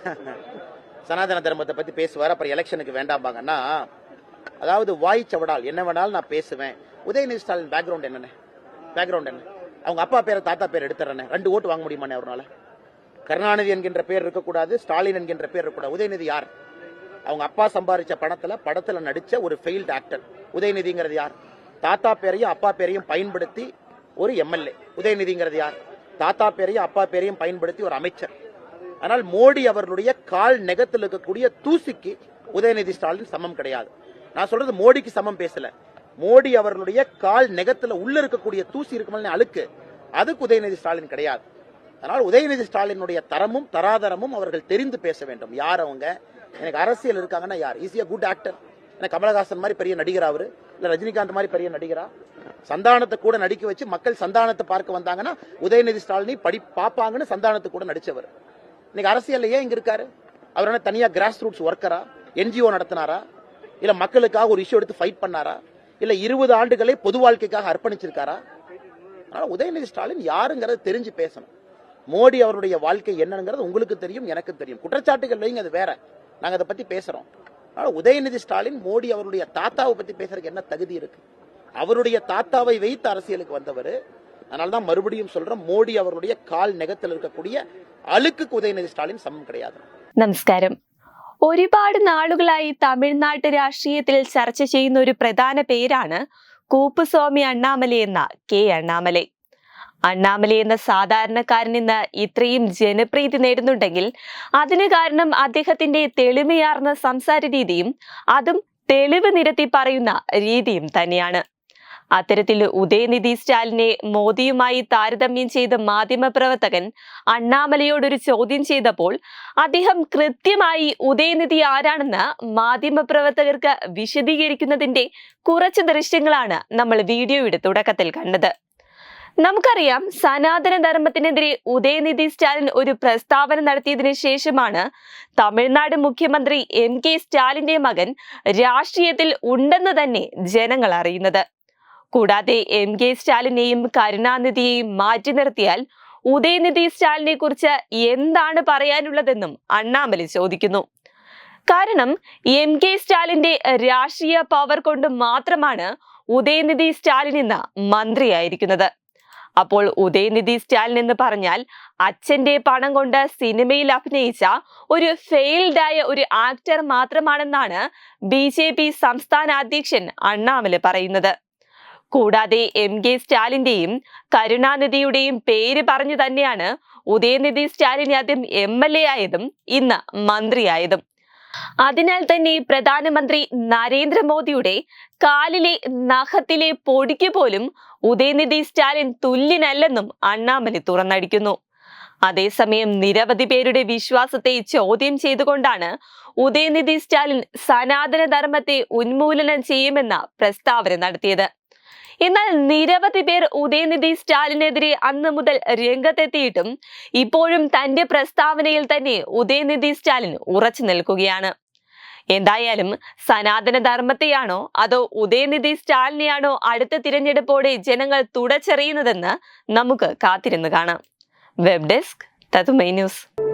சனாதன தர்மத்தை பத்தி பேசுவார் அப்புறம் எலெக்ஷனுக்கு வேண்டாம்பாங்கன்னா அதாவது வாய் சவடால் என்ன வேணாலும் நான் பேசுவேன். உதயநிதி ஸ்டாலின் பேக்ரவுண்ட் என்னென்ன பேக்ரவுண்ட் என்ன? அவங்க அப்பா பேரை தாத்தா பேர் எடுத்துறேன் ரெண்டு ஓட்டு வாங்க முடியுமாண்ணே அவரால் கருணாநிதி என்கின்ற பேர் இருக்கக்கூடாது ஸ்டாலின் என்கின்ற பேர் இருக்கக்கூடாது. உதயநிதி யார்? அவங்க அப்பா சம்பாதிச்ச பணத்துல படத்துல நடிச்ச ஒரு ஃபெயில்டு ஆக்டர் உதயநிதிங்கிறது யார்? தாத்தா பேரையும் அப்பா பேரையும் பயன்படுத்தி ஒரு எம்எல்ஏ. உதயநிதிங்கிறது யார்? தாத்தா பேரையும் அப்பா பேரையும் பயன்படுத்தி ஒரு அமைச்சர். ஆனால் மோடி அவர்களுடைய கால் நெகத்தில் இருக்கக்கூடிய தூசிக்கு உதயநிதி ஸ்டாலின் சமம் கிடையாது. நான் சொல்றது மோடிக்கு சமம் பேசல. மோடி அவர்களுடைய கால் நெகத்துல உள்ள இருக்கக்கூடிய தூசி இருக்குமல்ல அழுக்கு. அதுக்கு உதயநிதி ஸ்டாலின் கிடையாது. அதனால் உதயநிதி ஸ்டாலினுடைய தரமும் தராதரமும் அவர்கள் தெரிந்து பேச வேண்டும். யார் அவங்க? எனக்கு அரசியல் இருக்காங்கன்னா யார்? ஈஸியா குட் ஆக்டர் எனக்கு கமலஹாசன் மாதிரி பெரிய நடிகர் அவரு? இல்ல ரஜினிகாந்த் மாதிரி பெரிய நடிகரா? சந்தானத்தை கூட நடிக்க வச்சு மக்கள் சந்தானத்தை பார்க்க வந்தாங்கன்னா உதயநிதி ஸ்டாலினை படி பார்ப்பாங்கன்னு சந்தானத்தை கூட நடிச்சவர். இன்னைக்கு அரசியல் ஏன் இங்க இருக்காரு? அவர் என்ன தனியா கிராஸ் ரூட்ஸ் ஒர்க்கரா என்ஜிஓ நடத்தினாரா? இல்ல மக்களுக்காக ஒரு இஷ்யூ எடுத்து ஃபைட் பண்ணாரா? இல்ல இருபது ஆண்டுகளை பொது வாழ்க்கைக்காக அர்ப்பணிச்சிருக்காரா? அதனால உதயநிதி ஸ்டாலின் யாருங்கிறத தெரிஞ்சு பேசணும். மோடி அவருடைய வாழ்க்கை என்னங்கிறது உங்களுக்கு தெரியும் எனக்கு தெரியும். குற்றச்சாட்டுகள் வைங்க அது வேற. நாங்க அதை பத்தி பேசுறோம். அதனால உதயநிதி ஸ்டாலின் மோடி அவருடைய தாத்தாவை பத்தி பேசுறதுக்கு என்ன தகுதி இருக்கு? அவருடைய தாத்தாவை வைத்து அரசியலுக்கு வந்தவர் அதனாலதான் மறுபடியும் சொல்றோம் மோடி அவருடைய கால் நெகத்தில் இருக்கக்கூடிய அழுக்குக்கு ഉദയനിധി സ്റ്റാലിൻ സമം கிடையாது നമസ്കാരം ഒരുപാട് നാളുകളായി തമിഴ്നാട്ട് രാഷ്ട്രീയത്തിൽ ചർച്ച ചെയ്യുന്ന ഒരു പ്രധാന പേരാണ് കൂപ്പുസ്വാമി അണ്ണാമലൈ എന്ന കെ അണ്ണാമലൈ അണ്ണാമലൈ എന്ന സാധാരണക്കാരൻ ഇന്ന് ഇത്രയും ജനപ്രീതി നേടുന്നുണ്ടെങ്കിൽ അതിന് കാരണം അദ്ദേഹത്തിന്റെ തെളിമയാർന്ന സംസാര രീതിയും അതും തെളിവ് നിരത്തി പറയുന്ന രീതിയും തന്നെയാണ് അത്തരത്തിൽ ഉദയനിധി സ്റ്റാലിനെ മോദിയുമായി താരതമ്യം ചെയ്ത മാധ്യമപ്രവർത്തകൻ അണ്ണാമലയോടൊരു ചോദ്യം ചെയ്തപ്പോൾ അദ്ദേഹം കൃത്യമായി ഉദയനിധി ആരാണെന്ന് മാധ്യമപ്രവർത്തകർക്ക് വിശദീകരിക്കുന്നതിന്റെ കുറച്ച് ദൃശ്യങ്ങളാണ് നമ്മൾ വീഡിയോയുടെ തുടക്കത്തിൽ കണ്ടത്. നമുക്കറിയാം സനാതന ധർമ്മത്തിനെതിരെ ഉദയനിധി സ്റ്റാലിൻ ഒരു പ്രസ്താവന നടത്തിയതിന് ശേഷമാണ് തമിഴ്നാട് മുഖ്യമന്ത്രി എം കെ സ്റ്റാലിന്റെ മകൻ രാഷ്ട്രീയത്തിൽ ഉണ്ടെന്ന് തന്നെ ജനങ്ങൾ അറിയുന്നത്. കൂടാതെ എം കെ സ്റ്റാലിനെയും കരുണാനിധിയെയും മാറ്റി നിർത്തിയാൽ ഉദയനിധി സ്റ്റാലിനെ കുറിച്ച് എന്താണ് പറയാനുള്ളതെന്നും അണ്ണാമലി ചോദിക്കുന്നു. കാരണം എം കെ സ്റ്റാലിന്റെ രാഷ്ട്രീയ പവർ കൊണ്ട് മാത്രമാണ് ഉദയനിധി സ്റ്റാലിൻ എന്ന മന്ത്രിയായിരിക്കുന്നത്. അപ്പോൾ ഉദയനിധി സ്റ്റാലിൻ എന്ന് പറഞ്ഞാൽ അച്ഛന്റെ പണം കൊണ്ട് സിനിമയിൽ അഭിനയിച്ച ഒരു ഫെയിൽഡായ ഒരു ആക്ടർ മാത്രമാണെന്നാണ് ബി സംസ്ഥാന അധ്യക്ഷൻ അണ്ണാമല പറയുന്നത്. കൂടാതെ എം കെ സ്റ്റാലിന്റെയും കരുണാനിധിയുടെയും പേര് പറഞ്ഞു തന്നെയാണ് ഉദയനിധി സ്റ്റാലിൻ ആദ്യം എം എൽ എ ആയതും ഇന്ന് മന്ത്രിയായതും. അതിനാൽ തന്നെ പ്രധാനമന്ത്രി നരേന്ദ്രമോദിയുടെ കാലിലെ നഖത്തിലെ പൊടിക്ക് പോലും ഉദയനിധി സ്റ്റാലിൻ തുല്യനല്ലെന്നും അണ്ണാമലി തുറന്നടിക്കുന്നു. അതേസമയം നിരവധി പേരുടെ വിശ്വാസത്തെ ചോദ്യം ചെയ്തുകൊണ്ടാണ് ഉദയനിധി സ്റ്റാലിൻ സനാതന ധർമ്മത്തെ ഉന്മൂലനം ചെയ്യുമെന്ന പ്രസ്താവന നടത്തിയത്. എന്നാൽ നിരവധി പേർ ഉദയനിധി സ്റ്റാലിനെതിരെ അന്ന് മുതൽ രംഗത്തെത്തിയിട്ടും ഇപ്പോഴും തന്റെ പ്രസ്താവനയിൽ തന്നെ ഉദയനിധി സ്റ്റാലിൻ ഉറച്ചു നിൽക്കുകയാണ്. എന്തായാലും സനാതന ധർമ്മത്തെയാണോ അതോ ഉദയനിധി സ്റ്റാലിനെയാണോ അടുത്ത തിരഞ്ഞെടുപ്പോടെ ജനങ്ങൾ തുടച്ചെറിയുന്നതെന്ന് നമുക്ക് കാത്തിരുന്ന് കാണാം. വെബ് ഡെസ്ക് തതുമൈ ന്യൂസ്.